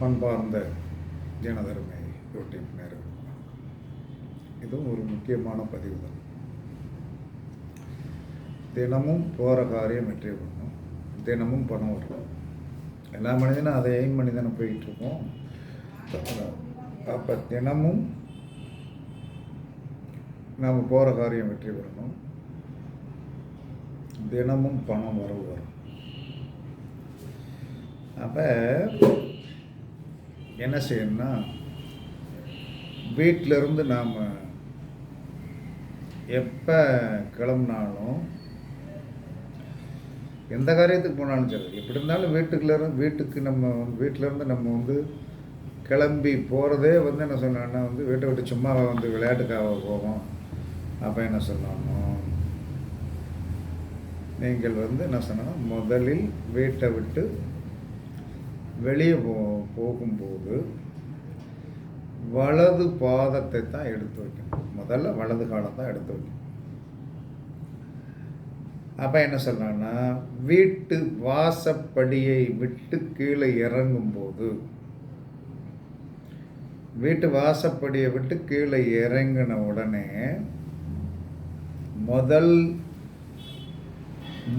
பண்பார்ந்த ஜனதர்மை YouTube நேரம் இதுவும் ஒரு முக்கியமான பதிவு தான். தினமும் போகிற காரியம் வெற்றி பண்ணும் தினமும் பணம் வரும் எல்லா மனிதனும் அதை எய்ம் பண்ணி தானே அப்போ தினமும் நாம் போகிற காரியம் வெற்றி பெறணும். தினமும் பணம் வரவு வரும் அப்போ என்ன செய்யணும்னா வீட்டிலிருந்து நாம் எப்போ கிளம்புனாலும் எந்த காரியத்துக்கு போனாலும் சரி எப்படி இருந்தாலும் வீட்டுக்குள்ளேருந்து வீட்டுக்கு நம்ம வீட்டிலேருந்து நம்ம வந்து கிளம்பி போகிறதே வந்து என்ன சொன்னான்னா வந்து வீட்டை விட்டு சும்மா வந்து விளையாட்டுக்காக போவோம். அப்போ என்ன சொல்லணும் நீங்கள் வந்து என்ன சொன்னால் முதலில் வீட்டை விட்டு வெளியே போ போகும்போது வலது பாதத்தை தான் எடுத்து வைக்கணும். முதல்ல வலது காலம் தான் எடுத்து வைக்கணும். அப்போ என்ன சொல்லலாம்னா வீட்டு வாசப்படியை விட்டு கீழே இறங்கும்போது வீட்டு வாசப்படியை விட்டு கீழே இறங்கின உடனே முதல்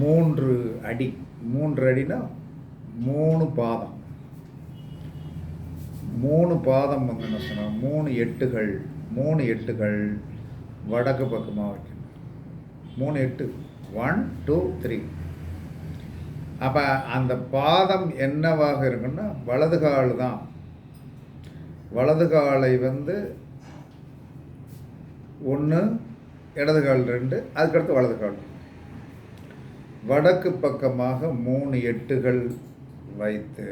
மூன்று அடி மூன்று அடினா மூணு பாதம். மூணு பாதம் வந்து என்ன சொன்னால் மூணு எட்டுகள் மூணு எட்டுகள் வடக்கு பக்கமாக வைக்கணும். மூணு எட்டு. ஒன் டூ த்ரீ அப்போ அந்த பாதம் என்னவாக இருக்குன்னா வலது கால் தான். வலது காலை வந்து ஒன்று இடது கால் ரெண்டு அதுக்கடுத்து வலது கால். வடக்கு பக்கமாக மூணு எட்டுகள் வைத்து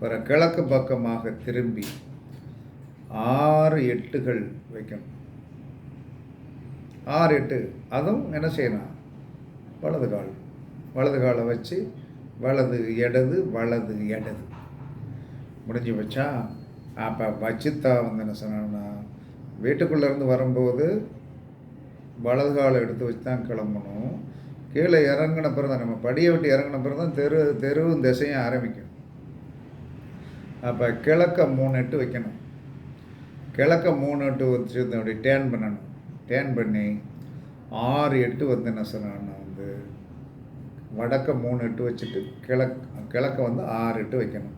பிற கிழக்கு பக்கமாக திரும்பி ஆறு எட்டுகள் வைக்கணும். ஆறு எட்டு அதுவும் என்ன செய்யணும்? வலது கால். வலது காலை வச்சு வலது இடது வலது இடது. முடிஞ்சு வச்சா அப்போ வச்சுத்தா வந்து என்ன சொன்னான்னா வீட்டுக்குள்ளேருந்து வரும்போது வலது காலை எடுத்து வச்சு தான் கிளம்பணும். கீழே இறங்கின பிறகு தான் நம்ம படியை விட்டு இறங்கின பிறகு தான் தெரு தெருவும் திசையும் ஆரம்பிக்கும். அப்போ கிழக்க மூணு எட்டு வைக்கணும். கிழக்க மூணு எட்டு வச்சு அப்படி டேன் பண்ணணும். டேன் பண்ணி ஆறு எட்டு வந்து என்ன சொன்னான்னா வந்து வடக்க மூணு எட்டு வச்சுட்டு கிழக் கிழக்க வந்து ஆறு எட்டு வைக்கணும்.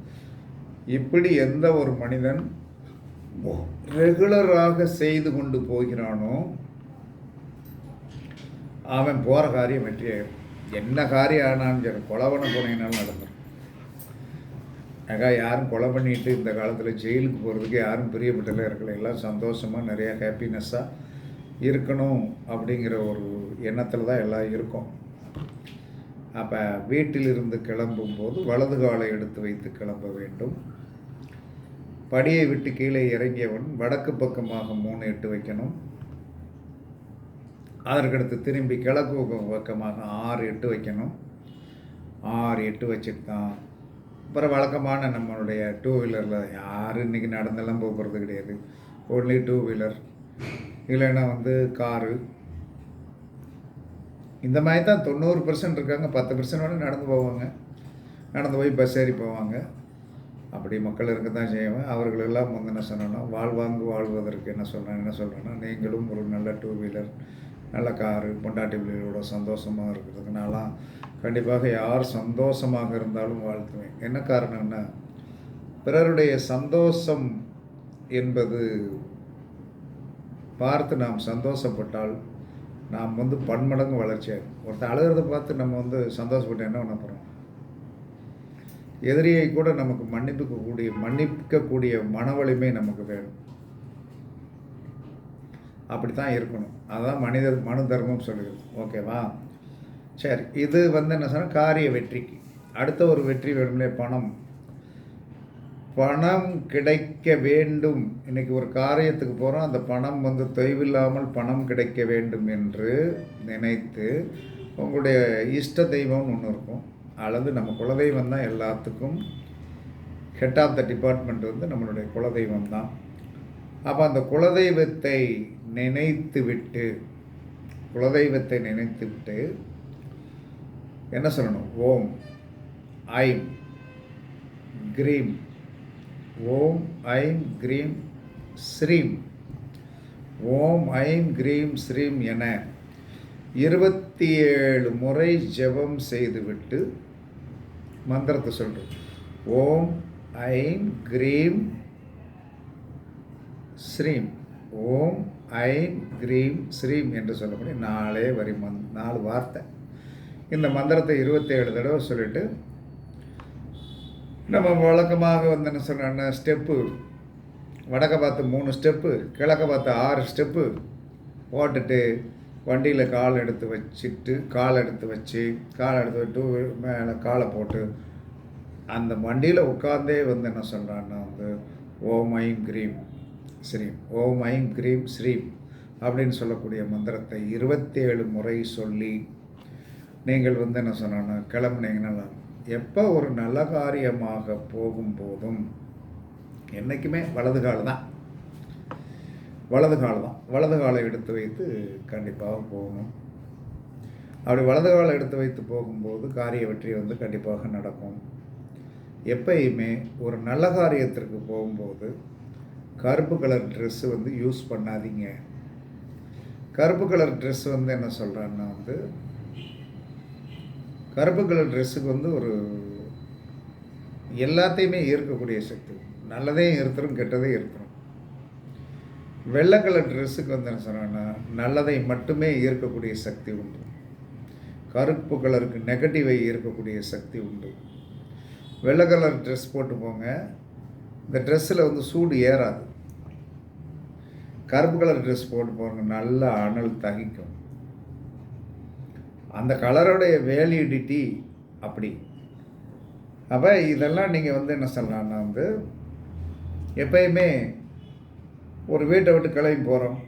இப்படி எந்த ஒரு மனிதன் ரெகுலராக செய்து கொண்டு போகிறானோ அவன் போகிற காரியம் வெற்றியாயிடும் என்ன காரியம் ஆனான்னு சொல்லி கொலவனை போனீங்கனாலும் நடந்துடும் ஏக்கா யாரும் கொலை பண்ணிட்டு இந்த காலத்தில் ஜெயிலுக்கு போகிறதுக்கு யாரும் பிரியப்பட்டல இருக்கல எல்லாம் சந்தோஷமாக நிறையா ஹாப்பினஸ்ஸாக இருக்கணும் அப்படிங்கிற ஒரு எண்ணத்தில் தான் எல்லாம் இருக்கும். அப்போ வீட்டிலிருந்து கிளம்பும்போது வலது காலை எடுத்து வைத்து கிளம்ப வேண்டும். படியை விட்டு கீழே இறங்கியவன் வடக்கு பக்கமாக மூணு எட்டு வைக்கணும். அதற்கடுத்து திரும்பி கிழக்கு பக்கமாக ஆறு எட்டு வைக்கணும். ஆறு எட்டு வச்சுட்டு தான் அப்புறம் வழக்கமான நம்மளுடைய டூ வீலரில் யாரும் இன்றைக்கி நடந்தெல்லாம் போகிறது கிடையாது. ஓன்லி டூ வீலர் இல்லைன்னா வந்து காரு. இந்த மாதிரி தான் தொண்ணூறு பர்சன்ட் இருக்காங்க. பத்து பர்சன்ட் வேணால் நடந்து போவாங்க. நடந்து போய் பஸ் ஏறி போவாங்க. அப்படி மக்கள் இருக்க தான் செய்வேன் அவர்களெல்லாம் வந்து என்ன சொல்லணும் வாழ்வாங்கு வாழ்வதற்கு என்ன சொல்கிறேன் என்ன சொல்கிறேன்னா நீங்களும் ஒரு நல்ல டூ வீலர் நல்ல காரு பொண்டாட்டி பிள்ளைகளோட சந்தோஷமாக இருக்கிறதுனாலாம் கண்டிப்பாக யார் சந்தோஷமாக இருந்தாலும் வாழ்த்துவேன். என்ன காரணம்னா பிறருடைய சந்தோஷம் என்பது பார்த்து நாம் சந்தோஷப்பட்டால் நாம் வந்து பன்மடங்கு வளர்ச்சியாகும் ஒருத்தர் அழுகிறத பார்த்து நம்ம வந்து சந்தோஷப்பட்டு என்ன பண்ண போகிறோம் எதிரியை கூட நமக்கு மன்னிப்புக்கக்கூடிய மன்னிக்கக்கூடிய மன வலிமை நமக்கு வேணும். அப்படி தான் இருக்கணும். அதுதான் மனித மனு தர்மம் சொல்லுகிறது. ஓகேவா சரி இது வந்து என்ன சொன்னால் காரிய வெற்றிக்கு. அடுத்த ஒரு வெற்றி வேணும்லே பணம். பணம் கிடைக்க வேண்டும். இன்றைக்கி ஒரு காரியத்துக்கு போகிறோம் அந்த பணம் வந்து தொய்வில்லாமல் பணம் கிடைக்க வேண்டும் என்று நினைத்து உங்களுடைய இஷ்ட தெய்வம்னு ஒன்று இருக்கும். அல்லது நம்ம குலதெய்வம் தான் எல்லாத்துக்கும் ஹெட் ஆஃப் த டிபார்ட்மெண்ட் வந்து நம்மளுடைய குலதெய்வம் தான். அப்போ அந்த குலதெய்வத்தை நினைத்துவிட்டு குலதெய்வத்தை நினைத்துவிட்டு என்ன சொல்லணும்? ஓம் ஐம் கிரீம். ஓம் ஐம் க்ரீம் ஸ்ரீம். ஓம் ஐம் க்ரீம் ஸ்ரீம் என இருபத்தி ஏழு முறை ஜெபம் செய்துவிட்டு மந்திரத்தை சொல்கிறோம் ஓம் ஐம் க்ரீம் ஸ்ரீம். ஓம் ஐம் க்ரீம் ஸ்ரீம் என்று சொல்லக்கூடிய நாலே வரி மந் நாலு வார்த்தை. இந்த மந்திரத்தை இருபத்தேழு தடவை சொல்லிட்டு நம்ம வழக்கமாக வந்து என்ன சொல்கிறோன்னா ஸ்டெப்பு. வடக்க பார்த்து மூணு ஸ்டெப்பு கிழக்க பார்த்து ஆறு ஸ்டெப்பு போட்டுட்டு வண்டியில் கால் எடுத்து வச்சுட்டு கால் எடுத்து வச்சு கால் எடுத்து டூ மேலே காலை போட்டு அந்த வண்டியில் உட்காந்தே வந்து என்ன சொல்கிறான்னா வந்து ஓம் ஐம் க்ரீம். ஸ்ரீம். ஓம் ஐம் கிரீம் ஸ்ரீம் அப்படின்னு சொல்லக்கூடிய மந்திரத்தை இருபத்தேழு முறை சொல்லி நீங்கள் வந்து என்ன சொன்னா கிளம்புனீங்கன்னா எப்போ ஒரு நல்ல காரியமாக போகும்போதும் என்றைக்குமே வலது கால் தான். வலது கால் தான். வலது காலை எடுத்து வைத்து கண்டிப்பாக போகணும். அப்படி வலது காலை எடுத்து வைத்து போகும்போது காரிய வெற்றி வந்து கண்டிப்பாக நடக்கும். எப்பயுமே ஒரு நல்ல காரியத்திற்கு போகும்போது கருப்பு கலர் ட்ரெஸ்ஸு வந்து யூஸ் பண்ணாதீங்க. கருப்பு கலர் ட்ரெஸ் வந்து என்ன சொல்கிறான்னா வந்து கருப்பு கலர் ட்ரெஸ்ஸுக்கு வந்து ஒரு எல்லாத்தையுமே ஈர்க்கக்கூடிய சக்தி. நல்லதையும் ஈர்த்துரும் கெட்டதையும் ஈர்த்துரும். வெள்ளை கலர் ட்ரெஸ்ஸுக்கு வந்து என்ன சொன்னான்னா நல்லதை மட்டுமே ஈர்க்கக்கூடிய சக்தி உண்டு. கருப்பு கலருக்கு நெகட்டிவை ஈர்க்கக்கூடிய சக்தி உண்டு. வெள்ளை கலர் ட்ரெஸ் போட்டு போங்க. இந்த ட்ரெஸ்ஸில் வந்து சூடு ஏறாது. கருப்பு கலர் ட்ரெஸ் போட்டு போகிறவங்க நல்ல அனல் தகிக்கும். அந்த கலருடைய வேலிடிட்டி அப்படி. அப்போ இதெல்லாம் நீங்கள் வந்து என்ன சொல்லலாம்னா வந்து எப்பயுமே ஒரு வீட்டை விட்டு கிளம்பி போகிறோம்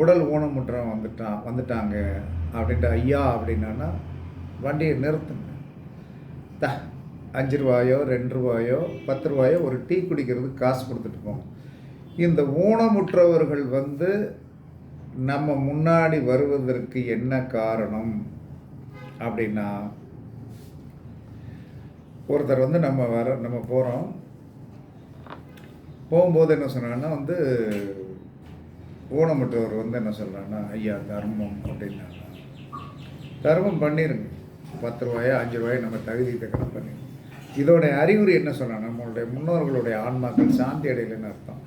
உடல் ஊனமுற்றம் வந்துட்டான் வந்துட்டாங்க அப்படின்ட்டு ஐயா அப்படின்னா வண்டியை நிறுத்துங்க. த அஞ்சு ரூபாயோ ரெண்டு ரூபாயோ பத்து ரூபாயோ ஒரு டீ குடிக்கிறதுக்கு காசு கொடுத்துட்டு போவோம் இந்த ஊனமுற்றவர்கள் வந்து நம்ம முன்னாடி வருவதற்கு என்ன காரணம் அப்படின்னா ஒருத்தர் வந்து நம்ம வர நம்ம போகிறோம் போகும்போது என்ன சொன்னாங்கன்னா வந்து ஊனமுற்றவர் வந்து என்ன சொல்கிறாங்கன்னா ஐயா தர்மம் அப்படின்னாங்க தர்மம் பண்ணிருங்க. பத்து ரூபாயோ அஞ்சு ரூபாயோ நம்ம தகுதி தக்கன பண்ணிடுங்க இதோடைய அறிகுறி என்ன சொன்னா நம்மளுடைய முன்னோர்களுடைய ஆன்மாக்கள் சாந்தி அடையலைன்னு அர்த்தம்.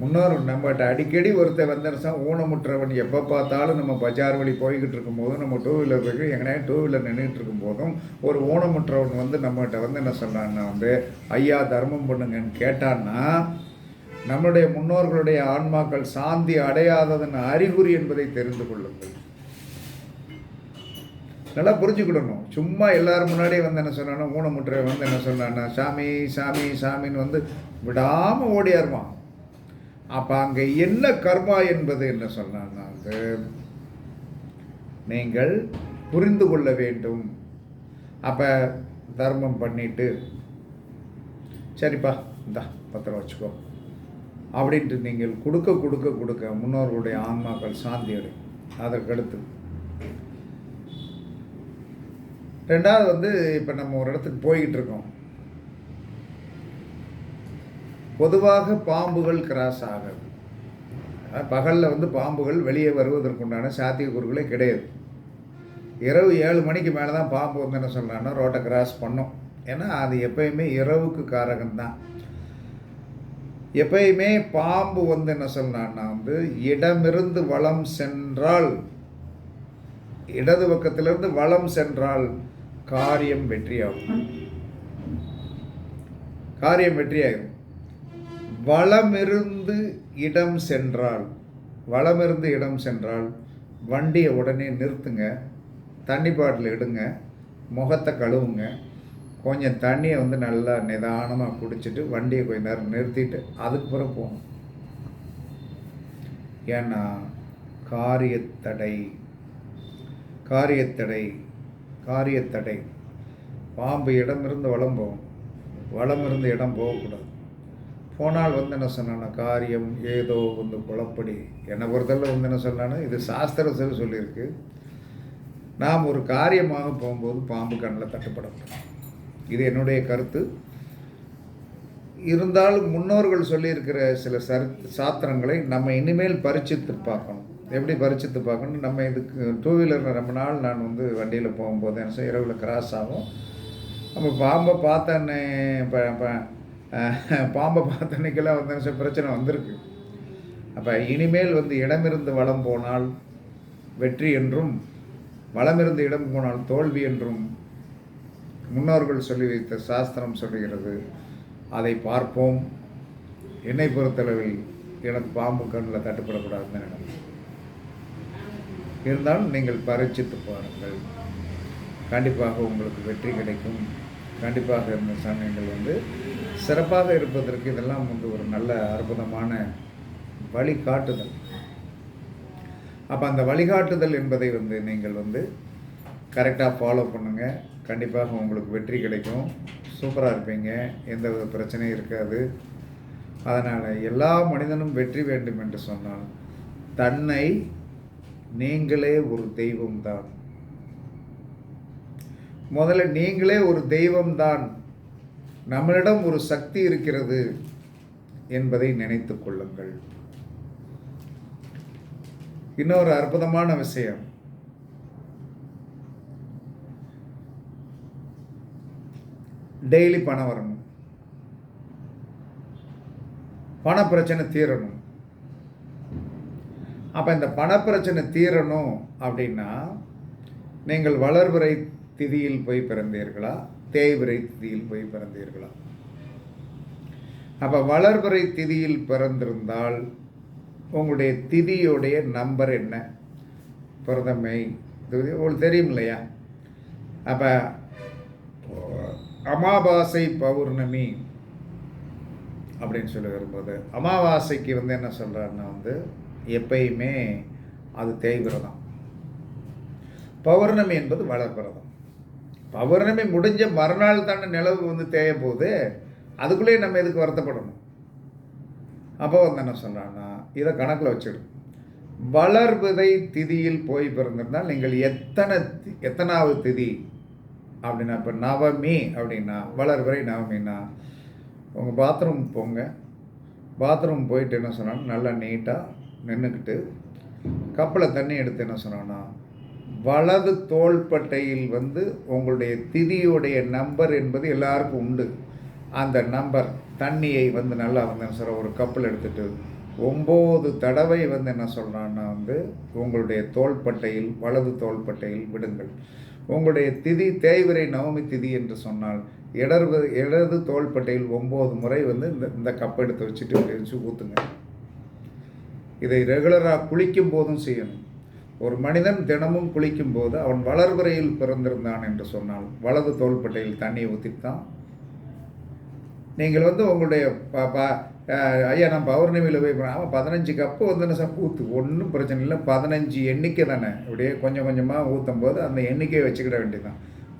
முன்னோர் நம்மகிட்ட அடிக்கடி ஒருத்தர் வந்தரசா ஊனமுற்றவன் எப்போ பார்த்தாலும் நம்ம பஜார் வழி போய்கிட்டு இருக்கும்போதும் நம்ம டூ வீலர் போய் எங்கனே டூ வீலர் நின்றுட்டு இருக்கும்போதும் ஒரு ஊனமுற்றவன் வந்து நம்மகிட்ட வந்து என்ன சொன்னான்னா வந்து ஐயா தர்மம் பண்ணுங்கன்னு கேட்டான்னா நம்மளுடைய முன்னோர்களுடைய ஆன்மாக்கள் சாந்தி அடையாததன் அறிகுறி என்பதை தெரிந்து கொள்ளுங்கள். நல்லா புரிஞ்சுக்கிடணும். சும்மா எல்லாரும் முன்னாடியே வந்து என்ன சொன்னானா ஊனமுற்ற வந்து என்ன சொன்னான்னா சாமி சாமி சாமின்னு வந்து விடாமல் ஓடியாருவான் அப்போ அங்கே என்ன கர்மா என்பது என்ன சொன்னான்னா அது நீங்கள் புரிந்து கொள்ள வேண்டும். அப்போ தர்மம் பண்ணிட்டு சரிப்பா இந்தா பத்திரம் வச்சுக்கோ. அப்படின்ட்டு நீங்கள் கொடுக்க கொடுக்க கொடுக்க முன்னோர்களுடைய ஆன்மாக்கள் சாந்தி அடையும் அதற்கடுத்து ரெண்டாவது வந்து இப்போ நம்ம ஒரு இடத்துக்கு போய்கிட்டு இருக்கோம். பொதுவாக பாம்புகள் கிராஸ் ஆகாது. பகலில் வந்து பாம்புகள் வெளியே வருவதற்குண்டான சாத்தியக்கூறுகளே கிடையாது. இரவு ஏழு மணிக்கு மேலே தான் பாம்பு வந்து என்ன சொல்கிறான்னா ரோட்டை கிராஸ் பண்ணும். ஏன்னா அது எப்பயுமே இரவுக்கு காரகம்தான். எப்பயுமே பாம்பு வந்து என்ன சொன்னான்னா வந்து இடமிருந்து வளம் சென்றால் இடது பக்கத்திலிருந்து வளம் சென்றால் காரியம் வெற்றியாகும். காரியம் வெற்றியாகும். வளமிருந்து இடம் சென்றால் வளமிருந்து இடம் சென்றால் வண்டியை உடனே நிறுத்துங்க தண்ணி பாட்டில் எடுங்க முகத்தை கழுவுங்க கொஞ்சம் தண்ணியை வந்து நல்லா நிதானமாக குடிச்சிட்டு வண்டியை கொஞ்ச நேரம் நிறுத்திட்டு அதுக்கு பிறகு போகணும். ஏன்னா காரியத்தடை காரியத்தடை காரியத்தடை. பாம்பு இடமிருந்து வளம் போகும் வளம் இருந்து இடம் போகக்கூடாது. போனால் வந்து என்ன சொன்னான்னா காரியம் ஏதோ வந்து குழப்படி. என்னை பொறுத்தவரை வந்து என்ன சொன்னான்னா இது சாஸ்திரத்தில் சொல்லியிருக்கு. நாம் ஒரு காரியமாக போகும்போது பாம்பு கண்ணில் தட்டுப்படக்கூடாது. இது என்னுடைய கருத்து. இருந்தாலும் முன்னோர்கள் சொல்லியிருக்கிற சில சர் சாத்திரங்களை நம்ம இனிமேல் பரிச்சித்து பார்க்கணும். எப்படி பரிச்சித்து பார்க்கணும்? நம்ம இதுக்கு டூ வீலரில் ரொம்ப நாள் நான் வந்து வண்டியில் போகும்போது என்ன செய்ய இரவில் கிராஸ் ஆகும். நம்ம பாம்பை பார்த்தன்னே இப்போ பாம்பை பார்த்தன்னைக்கெல்லாம் வந்து என்ன செய்ய பிரச்சனை வந்திருக்கு. அப்போ இனிமேல் வந்து இடமிருந்து வளம் போனால் வெற்றி என்றும் வளமிருந்து இடம் போனால் தோல்வி என்றும் முன்னோர்கள் சொல்லி வைத்த சாஸ்திரம் சொல்லுகிறது. அதை பார்ப்போம். என்னை பொறுத்தளவில் எனக்கு பாம்பு கண்ணில் தட்டுப்படக்கூடாதுன்னு நினைக்கிறேன். இருந்தாலும் நீங்கள் பரீட்சித்து பாருங்கள். கண்டிப்பாக உங்களுக்கு வெற்றி கிடைக்கும். கண்டிப்பாக இந்த சமயங்கள் வந்து சிறப்பாக இருப்பதற்கு இதெல்லாம் வந்து ஒரு நல்ல அற்புதமான வழிகாட்டுதல். அப்போ அந்த வழிகாட்டுதல் என்பதை வந்து நீங்கள் வந்து கரெக்டாக ஃபாலோ பண்ணுங்கள் கண்டிப்பாக உங்களுக்கு வெற்றி கிடைக்கும். சூப்பராக இருப்பீங்க. எந்த வித பிரச்சனையும் இருக்காது. அதனால் எல்லா மனிதனும் வெற்றி வேண்டும் என்று சொன்னால் தன்னை நீங்களே ஒரு தெய்வம்தான். முதல்ல நீங்களே ஒரு தெய்வம்தான். நம்மளிடம் ஒரு சக்தி இருக்கிறது என்பதை நினைத்து கொள்ளுங்கள். இன்னொரு அற்புதமான விஷயம். டெய்லி பணம் வரணும். பண பிரச்சனை தீரணும். அப்போ இந்த பணப்பிரச்சனை தீரணும் அப்படின்னா நீங்கள் வளர்வரை திதியில் போய் பிறந்தீர்களா? தேய்பிறை திதியில் போய் பிறந்தீர்களா? அப்போ வளர்வரை திதியில் பிறந்திருந்தால் உங்களுடைய திதியுடைய நம்பர் என்ன? பிரதமை உங்களுக்கு தெரியும் இல்லையா? அப்போ அமாவாசை பௌர்ணமி அப்படின்னு சொல்லி வரும்போது அமாவாசைக்கு வந்து என்ன சொல்கிறாருன்னா வந்து எப்பயுமே அது தேய்விரதம் பௌர்ணமி என்பது வளர்பிரதம் பௌர்ணமி முடிஞ்ச மறுநாள் தானே நிலவு வந்து தேய போது அதுக்குள்ளேயே நம்ம எதுக்கு வருத்தப்படணும்? அப்போ வந்து என்ன சொல்கிறான்னா இதை கணக்கில் வச்சிடும் வளர்பிதை திதியில் போய் பிறந்திருந்தால் நீங்கள் எத்தனை எத்தனாவது திதி அப்படின்னா இப்போ நவமி அப்படின்னா வளர்பிறை நவமின்னா உங்கள் பாத்ரூம் போங்க. பாத்ரூம் போயிட்டு என்ன சொன்னாலும் நல்லா நீட்டாக நின்றுக்கிட்டு கப்பில் தண்ணி எடுத்து என்ன சொன்னோன்னா வலது தோள்பட்டையில் வந்து உங்களுடைய திதியுடைய நம்பர் என்பது எல்லாருக்கும் உண்டு. அந்த நம்பர் தண்ணியை வந்து நல்லா வந்து என்ன சொல்கிற ஒரு கப்பில் எடுத்துகிட்டு ஒம்பது தடவை வந்து என்ன சொல்கிறான்னா வந்து உங்களுடைய தோள்பட்டையில் வலது தோள்பட்டையில் விடுங்கள். உங்களுடைய திதி தேய்விரை நவமி திதி என்று சொன்னால் இடது இடது தோள்பட்டையில் ஒம்பது முறை வந்து இந்த இந்த கப்பை எடுத்து வச்சுட்டு வச்சு ஊற்றுங்க இதை ரெகுலராக குளிக்கும் போதும் செய்யணும். ஒரு மனிதன் தினமும் குளிக்கும் போது அவன் வளர்வரையில் பிறந்திருந்தான் என்று சொன்னால் வலது தோள்பட்டையில் தண்ணியை ஊற்றித்தான் நீங்கள் வந்து உங்களுடைய ப ப ஐயா நான் பௌர்ணமியில் போய் அவன் பதினஞ்சு கப்பு வந்து என்ன சார் ஊற்று ஒன்றும் பிரச்சனை இல்லை பதினஞ்சு எண்ணிக்கை தானே. இப்படியே கொஞ்சம் கொஞ்சமாக ஊற்றும் போது அந்த எண்ணிக்கையை வச்சுக்கிட வேண்டியதுதான்.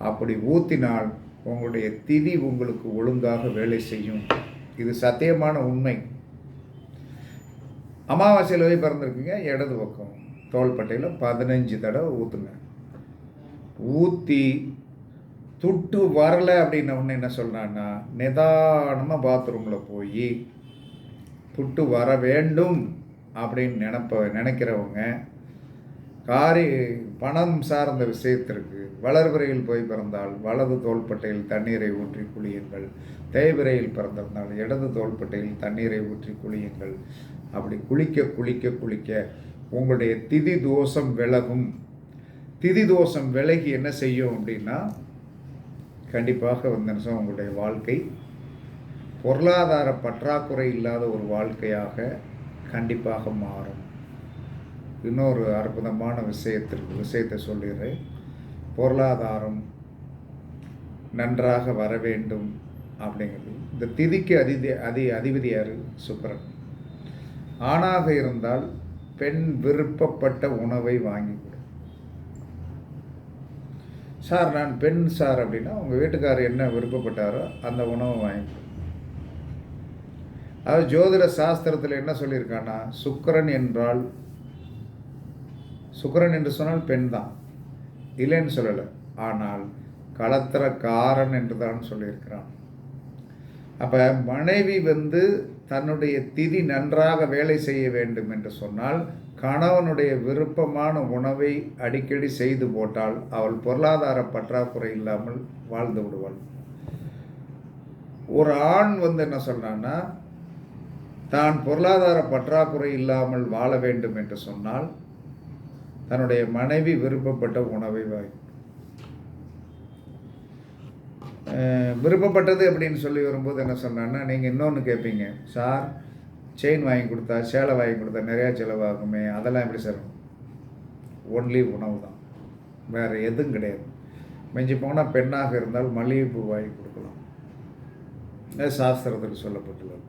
அப்படி ஊற்றினால் உங்களுடைய திதி உங்களுக்கு ஒழுங்காக வேலை செய்யும். இது சத்தியமான உண்மை. அமாவாசையில் போய் பிறந்திருக்குங்க இடது பக்கம். தோள்பட்டையில் பதினஞ்சு தடவை ஊற்றுங்க ஊற்றி துட்டு வரலை அப்படின்ன ஒன்று என்ன சொல்கிறான்னா நிதானமாக பாத்ரூமில் போய் துட்டு வர வேண்டும் அப்படின்னு நினப்ப நினைக்கிறவங்க காரி பணம் சார்ந்த விஷயத்திற்கு வளர்பிறையில் போய் பிறந்தால் வலது தோள்பட்டையில் தண்ணீரை ஊற்றி குளியுங்கள். தேய்விரையில் பிறந்திருந்தால் இடது தோள்பட்டையில் தண்ணீரை ஊற்றி குளியுங்கள். அப்படி குளிக்க குளிக்க குளிக்க உங்களுடைய திதி தோஷம் விலகும். திதி தோஷம் விலகி என்ன செய்யும் அப்படின்னா கண்டிப்பாக வந்து உங்களுடைய வாழ்க்கை பொருளாதார பற்றாக்குறை இல்லாத ஒரு வாழ்க்கையாக கண்டிப்பாக மாறும். இன்னொரு அற்புதமான விஷயத்திற்கு விஷயத்தை சொல்லிடுறேன். பொருளாதாரம் நன்றாக வர வேண்டும் அப்படிங்கிறது. இந்த திதிக்கு அதிதி அதி அதிபதியார் சுக்கரன். ஆணாக இருந்தால் பெண் விருப்பப்பட்ட உணவை வாங்கி கொடு. சார் நான் பெண் சார் அப்படின்னா உங்கள் வீட்டுக்காரர் என்ன விருப்பப்பட்டாரோ அந்த உணவை வாங்கி கொடு. ஜோதிட சாஸ்திரத்தில் என்ன சொல்லியிருக்கான்னா சுக்கரன் என்றால் சுக்கரன் என்று சொன்னால் பெண் தான். இல்லைன்னு சொல்லலை. ஆனால் களத்திரக்காரன் என்று தான் சொல்லியிருக்கிறான். அப்போ மனைவி வந்து தன்னுடைய திதி நன்றாக வேலை செய்ய வேண்டும் என்று சொன்னால் கணவனுடைய விருப்பமான உணவை அடிக்கடி செய்து போட்டால் அவள் பொருளாதார பற்றாக்குறை இல்லாமல் வாழ்ந்து விடுவாள். ஒரு ஆண் வந்து என்ன சொல்றான்னா தான் பொருளாதார பற்றாக்குறை இல்லாமல் வாழ வேண்டும் என்று சொன்னால் தன்னுடைய மனைவி விருப்பப்பட்ட உணவை வாய் விருப்பப்பட்டது அப்படின்னு சொல்லி வரும்போது என்ன சொன்னான்னா நீங்கள் இன்னொன்று கேட்பீங்க சார் செயின் வாங்கி கொடுத்தா சேலை வாங்கி கொடுத்தா நிறையா செலவாகுமே அதெல்லாம் எப்படி சார் ஒன்லி உணவு தான். வேறு எதுவும் கிடையாது. மிஞ்சி போனால் பெண்ணாக இருந்தால் மல்லிகைப்பூ வாங்கி கொடுக்கலாம். சாஸ்திரத்தில் சொல்லப்பட்டுள்ளது.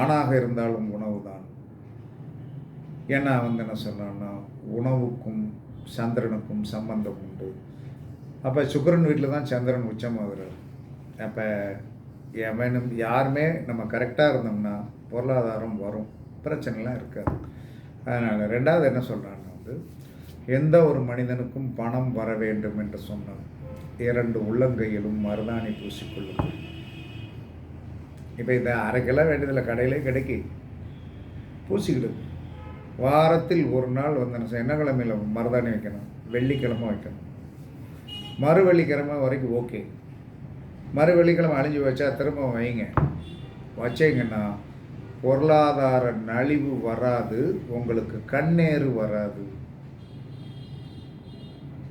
ஆணாக இருந்தாலும் உணவு தான். ஏன்னா வந்து என்ன சொன்னான்னா உணவுக்கும் சந்திரனுக்கும் சம்பந்தம் உண்டு. அப்போ சுக்கிரன் வீட்டில் தான் சந்திரன் உச்சமாகிறார். அப்போ எவனும் யாருமே நம்ம கரெக்டாக இருந்தோம்னா பொருளாதாரம் வரும். பிரச்சனைலாம் இருக்காது. அதனால் ரெண்டாவது என்ன சொல்கிறாங்கன்னா வந்து எந்த ஒரு மனிதனுக்கும் பணம் வர வேண்டும் என்று சொன்னால் இரண்டு உள்ளங்கையிலும் மருதாணி பூசிக்கொள்ளும் இப்போ இந்த அரை கிலோ வேண்டியதில் கடையிலே கிடைக்கி. பூசிக்கிடுது வாரத்தில் ஒரு நாள் வந்து என்ன என்ன கிழமையில் மருதாணி வைக்கணும்? வெள்ளிக்கிழமை வைக்கணும். மறு வெள்ளிக்கிழமை வரைக்கும் ஓகே மறு வெள்ளிக்கிழமை அழிஞ்சு வச்சா திரும்ப வைங்க. வச்சீங்கன்னா பொருளாதார நலிவு வராது உங்களுக்கு கண்ணேறு வராது.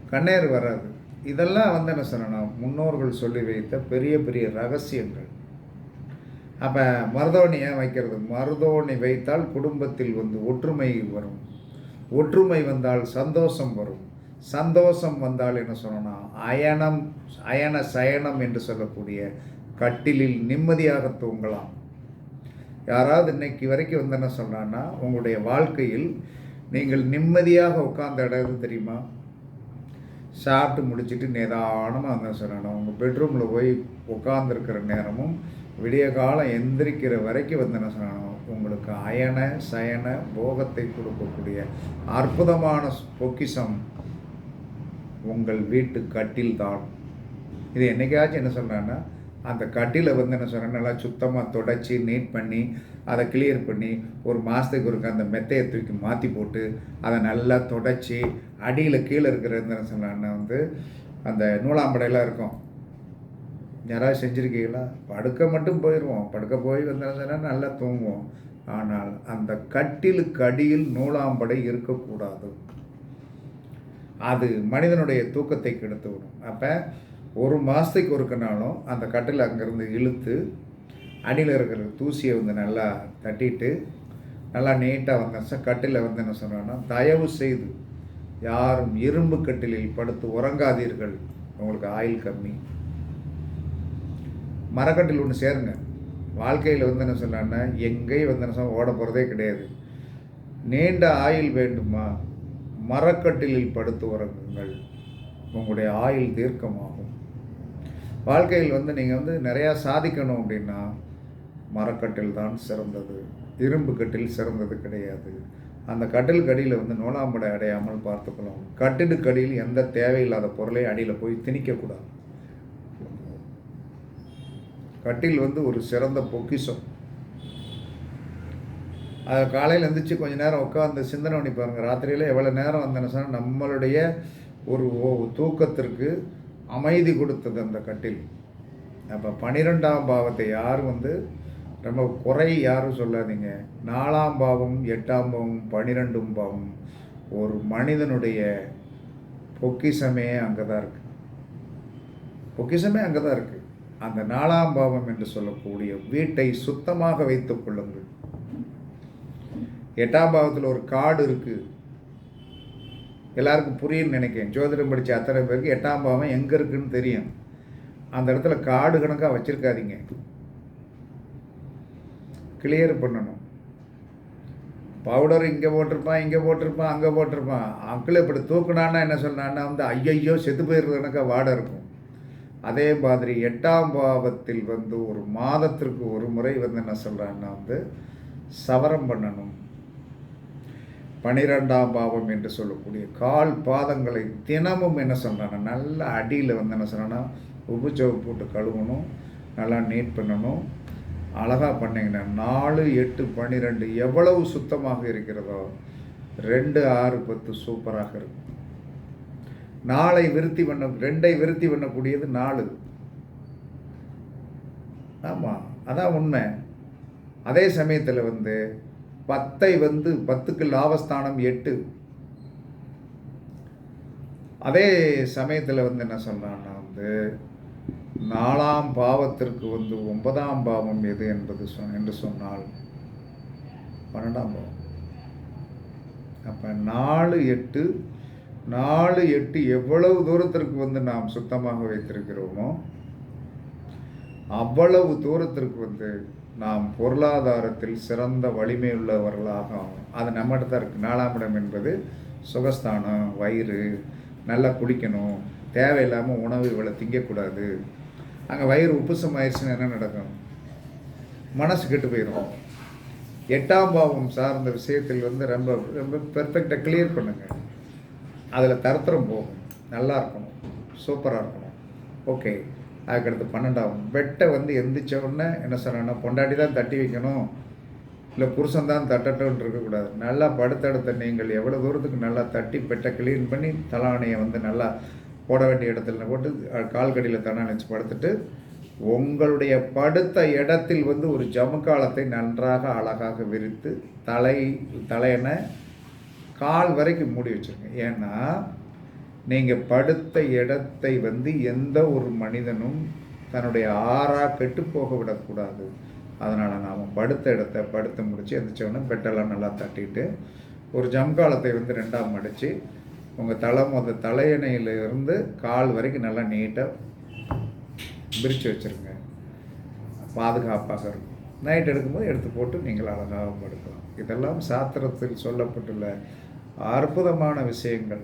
கண்ணேறு வராது. இதெல்லாம் வந்து என்ன சொன்னா முன்னோர்கள் சொல்லி வைத்த பெரிய பெரிய ரகசியங்கள். அப்போ மருதோணி ஏன் வைக்கிறது? மருதோணி வைத்தால் குடும்பத்தில் வந்து ஒற்றுமை வரும். ஒற்றுமை வந்தால் சந்தோஷம் வரும். சந்தோஷம் வந்தால் என்ன சொன்னோன்னா அயனம் அயன சயனம் என்று சொல்லக்கூடிய கட்டிலில் நிம்மதியாக தூங்கலாம். யாராவது இன்னைக்கு வரைக்கும் வந்து என்ன சொன்னான்னா உங்களுடைய வாழ்க்கையில் நீங்கள் நிம்மதியாக உட்கார்ந்த இடம் தெரியுமா? சாப்பிட்டு முடிச்சிட்டு நிதானமாக வந்து சொல்லணும் உங்கள் பெட்ரூமில் போய் உட்காந்துருக்கிற நேரமும் விடிய காலம் எந்திரிக்கிற வரைக்கும் வந்து என்ன சொல்லணும் உங்களுக்கு அயன சயன போகத்தை கொடுக்கக்கூடிய அற்புதமான பொக்கிஷம் உங்கள் வீட்டு கட்டில் தான் இது என்றைக்காச்சும் என்ன சொல்கிறேன்னா அந்த கட்டிலை வந்து என்ன சொல்கிறேன் நல்லா சுத்தமாக தொடச்சி நீட் பண்ணி அதை கிளியர் பண்ணி ஒரு மாதத்துக்கு ஒருக்க அந்த மெத்தையை தூக்கி மாற்றி போட்டு அதை நல்லா தொடச்சி அடியில் கீழே இருக்கிற என்ன சொல்கிறேன்னா வந்து அந்த நூலாம்படையெல்லாம் இருக்கும். யாராவது செஞ்சுருக்கீங்களா? படுக்க மட்டும் போயிடுவோம் படுக்க போய் வந்தோம்னா நல்லா தூங்குவோம். ஆனால் அந்த கட்டிலுக்கு அடியில் நூலாம்படை இருக்கக்கூடாது. அது மனிதனுடைய தூக்கத்தை கெடுத்து விடும். அப்போ ஒரு மாதத்துக்கு ஒருக்கனாலும் அந்த கட்டில் அங்கேருந்து இழுத்து அடியில் இருக்கிற தூசியை வந்து நல்லா தட்டிட்டு நல்லா நீட்டாக வந்தா கட்டில் வந்து என்ன சொன்னான்னா தயவு செய்து யாரும் இரும்பு கட்டிலில் படுத்து உறங்காதீர்கள். உங்களுக்கு ஆயில் கம்மி. மரக்கட்டில் ஒன்று சேருங்க. வாழ்க்கையில் வந்து என்ன சொன்னான்னா எங்கேயும் வந்து என்ன ஓட போகிறதே கிடையாது. நீண்ட ஆயில் வேண்டுமா? மரக்கட்டிலில் படுத்து உறங்குங்கள். உங்களுடைய ஆயுள் தீர்க்கமாகும். வாழ்க்கையில் வந்து நீங்கள் வந்து நிறையா சாதிக்கணும் அப்படின்னா மரக்கட்டில் தான் சிறந்தது. இரும்பு கட்டில் சிறந்தது கிடையாது. அந்த கட்டில் கடியில் வந்து நூலாம்படை அடையாமல் பார்த்துக்கணும். கட்டிடு கடியில் எந்த தேவையில்லாத பொருளை அடியில் போய் திணிக்கக்கூடாது. கட்டில் வந்து ஒரு சிறந்த பொக்கிஷம். அதை காலையில் எழுந்திரிச்சு கொஞ்ச நேரம் உட்காந்து சிந்தனை பண்ணி பாருங்கள் ராத்திரியில் எவ்வளோ நேரம் வந்தேன்னு சொன்னால் நம்மளுடைய ஒரு ஓ- தூக்கத்திற்கு அமைதி கொடுத்தது அந்த கட்டில். அப்போ பனிரெண்டாம் பாவத்தை யாரும் வந்து ரொம்ப குறை யாரும் சொல்லாதீங்க. நாலாம் பாவம் எட்டாம் பாவம் பனிரெண்டும் பாவம் ஒரு மனிதனுடைய பொக்கிஷமே அங்கே தான் இருக்குது பொக்கிஷமே அங்கே தான் இருக்குது அந்த நாலாம் பாவம் என்று சொல்லக்கூடிய வீட்டை சுத்தமாக வைத்துக் கொள்ளுங்கள். எட்டாம் பாவத்தில் ஒரு காடு இருக்குது எல்லாருக்கும் புரியும்னு நினைக்கிறேன். ஜோதிடம் படித்த அத்தனை பேருக்கு எட்டாம் பாவம் எங்கே இருக்குன்னு தெரியும். அந்த இடத்துல காடு கணக்காக வச்சுருக்காதீங்க. கிளியர் பண்ணணும். பவுடர் இங்கே போட்டிருப்பான் இங்கே போட்டிருப்பான் அங்கே போட்டிருப்பான். அங்கிள் இப்படி தூக்குனான்னா என்ன சொன்னான்னா வந்து ஐயையோ செத்து போயிடுறது கணக்காக வாடை இருக்கும். அதே மாதிரி எட்டாம் பாவத்தில் வந்து ஒரு மாதத்திற்கு ஒரு முறை வந்து என்ன சொல்கிறான்னா வந்து சவரம் பண்ணணும். பனிரெண்டாம் பாவம் என்று சொல்லக்கூடிய கால் பாதங்களை தினமும் என்ன சொல்கிறாங்க நல்ல அடியில் வந்து என்ன சொல்கிறான்னா உப்பு போட்டு கழுவணும் நல்லா நீட் பண்ணணும். அழகாக பண்ணிங்கன்னா நாலு எட்டு பன்னிரெண்டு எவ்வளவு சுத்தமாக இருக்கிறதோ ரெண்டு ஆறு பத்து சூப்பராக இருக்கும். நாளை விருத்தி பண்ண ரெண்டை விருத்தி பண்ணக்கூடியது நாலு. ஆமாம் அதான் உண்மை. அதே சமயத்தில் வந்து பத்தை வந்து பத்துக்கு லாபஸ்தானம் எட்டு. அதே சமயத்தில் வந்து என்ன சொல்கிறான்னா வந்து நாலாம் பாவத்திற்கு வந்து ஒன்பதாம் பாவம் எது என்பது சொ என்று சொன்னால் பன்னெண்டாம் பாவம். அப்போ நாலு எட்டு நாலு எட்டு எவ்வளவு தூரத்திற்கு வந்து நாம் சுத்தமாக வைத்திருக்கிறோமோ அவ்வளவு தூரத்திற்கு வந்து நாம் பொருளாதாரத்தில் சிறந்த வலிமையுள்ளவர்களாக அது நம்மகிட்ட தான் இருக்குது நாலாம் இடம் என்பது சுகஸ்தானம் வயிறு நல்லா குளிக்கணும் தேவையில்லாமல் உணவு இவ்வளோ திங்கக்கூடாது. அங்கே வயிறு உப்புசம் ஆயிடுச்சுன்னா என்ன நடக்கும்? மனசு கெட்டு போயிடும் எட்டாம் பாவம் சார்ந்த விஷயத்தில் வந்து ரொம்ப ரொம்ப பெர்ஃபெக்டாக கிளியர் பண்ணுங்கள் அதில் தரத்திரம் போகும். நல்லா இருக்கணும். சூப்பராக இருக்கணும். ஓகே அதுக்கடுத்து பன்னெண்டாகும். பெட்டை வந்து எந்திரிச்ச உடனே என்ன சொல்லணும்னா பொண்டாட்டி தான் தட்டி வைக்கணும். இல்லை புருஷன் தான் தட்டட்டும்னு இருக்கக்கூடாது. நல்லா படுத்தடுத்த நீங்கள் எவ்வளோ தூரத்துக்கு நல்லா தட்டி பெட்டை க்ளீன் பண்ணி தலானையை வந்து நல்லா போட வேண்டிய இடத்துல போட்டு கால்கடியில் தண்ணா நினச்சி படுத்துட்டு உங்களுடைய படுத்த இடத்தில் வந்து ஒரு ஜமுக்காலத்தை நன்றாக அழகாக விரித்து தலை தலையனை கால் வரைக்கும் மூடி வச்சுருங்க. ஏன்னா நீங்கள் படுத்த இடத்தை வந்து எந்த ஒரு மனிதனும் தன்னுடைய ஆறாக கெட்டு போக விடக்கூடாது. அதனால் நாம் படுத்த இடத்த படுத்து முடித்து எந்திரிச்சோடனே பெட்டெல்லாம் நல்லா தட்டிட்டு ஒரு ஜம்காலத்தை வந்து ரெண்டாக மடித்து உங்கள் தலை மொத தலையணையிலிருந்து கால் வரைக்கும் நல்லா நீட்டாக விரித்து வச்சுருங்க. பாதுகாப்பாக இருக்கும். நைட் எடுக்கும்போது எடுத்து போட்டு நீங்கள் அழகாக படுக்கலாம். இதெல்லாம் சாத்திரத்தில் சொல்லப்பட்டுள்ள அற்புதமான விஷயங்கள்.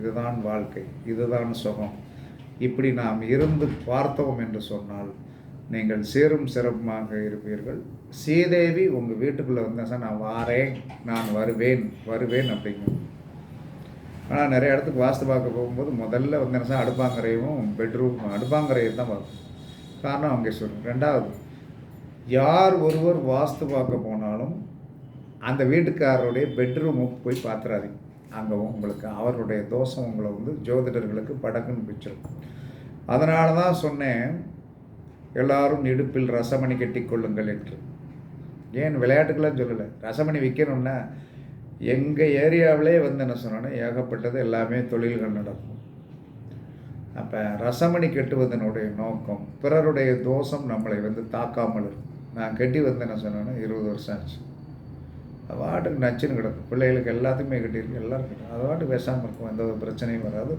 இதுதான் வாழ்க்கை இதுதான் சுகம். இப்படி நாம் இருந்து பார்த்தோம் என்று சொன்னால் நீங்கள் சேரும் சிறப்புமாக இருப்பீர்கள். சீதேவி உங்கள் வீட்டுக்குள்ளே வந்தேன் சார் நான் வாரேன் நான் வருவேன் வருவேன் அப்படிங்கும். ஆனால் நிறைய இடத்துக்கு வாஸ்து பார்க்க போகும்போது முதல்ல வந்து என்ன சார் அடுப்பாங்கரையும் பெட்ரூம் அடுப்பாங்கரையும் தான் பார்க்கும் காரணம் அங்கே சொல்லுங்கள் ரெண்டாவது யார் ஒருவர் வாஸ்து பார்க்க போனாலும் அந்த வீட்டுக்காரருடைய பெட்ரூமுக்கு போய் பார்த்துறாதீங்க. அங்கே உங்களுக்கு அவருடைய தோஷம் உங்களை வந்து ஜோதிடர்களுக்கு படக்குன்னு பிடிச்சிடும் அதனால தான் சொன்னேன் எல்லாரும் இடுப்பில் ரசமணி கட்டி கொள்ளுங்கள் என்று. ஏன் விளையாட்டுக்கெல்லாம் சொல்லலை? ரசமணி விற்கணும்னா எங்கள் ஏரியாவிலே வந்து என்ன சொன்னோன்னா ஏகப்பட்டது எல்லாமே தொழில்கள் நடக்கும். அப்போ ரசமணி கட்டுவதனுடைய நோக்கம் பிறருடைய தோஷம் நம்மளை வந்து தாக்காமல் இருக்கும். நான் கட்டி வந்து என்ன சொன்னேன்னா இருபது வருஷம் ஆச்சு. அது வாட்டுக்கு நச்சுன்னு கிடக்கும் பிள்ளைகளுக்கு எல்லாத்துக்குமே கட்டியிருக்கு. எல்லாருக்கும் அது வாட்டுக்கு விஷாமல் இருக்கும். எந்த ஒரு பிரச்சனையும் வராது.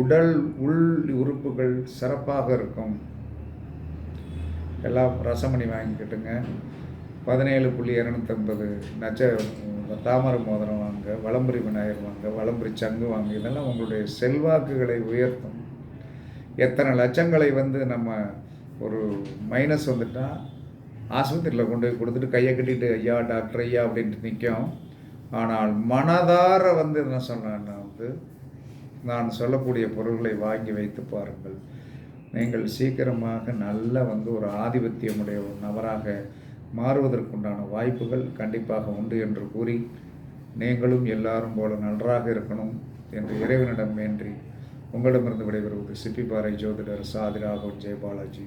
உடல் உள் உறுப்புகள் சிறப்பாக இருக்கும். எல்லாம் ரசமணி வாங்கிக்கிட்டுங்க பதினேழு புள்ளி இரநூத்தம்பது நச்ச தாமரை மோதிரம் வாங்க வளம்புரி விநாயகர் வாங்க வளம்புரி சங்கு வாங்க. இதெல்லாம் உங்களுடைய செல்வாக்குகளை உயர்த்தும். எத்தனை லட்சங்களை வந்து நம்ம ஒரு மைனஸ் வந்துட்டால் ஆஸ்பத்திரியில் கொண்டு போய் கொடுத்துட்டு கையை கட்டிட்டு ஐயா டாக்டர் ஐயா அப்படின்ட்டு நிற்கும். ஆனால் மனதார வந்து என்ன சொன்னேன்னா வந்து நான் சொல்லக்கூடிய பொருள்களை வாங்கி வைத்து பாருங்கள். நீங்கள் சீக்கிரமாக நல்ல வந்து ஒரு ஆதிபத்தியமுடைய ஒரு நபராக மாறுவதற்குண்டான வாய்ப்புகள் கண்டிப்பாக உண்டு என்று கூறி நீங்களும் எல்லாரும் போல நன்றாக இருக்கணும் என்று இறைவனிடம் வேண்டி உங்களிடமிருந்து விடைபெறுவது சிப்பிப்பாறை ஜோதிடர் சாதி ராகவன் ஜெயபாலாஜி.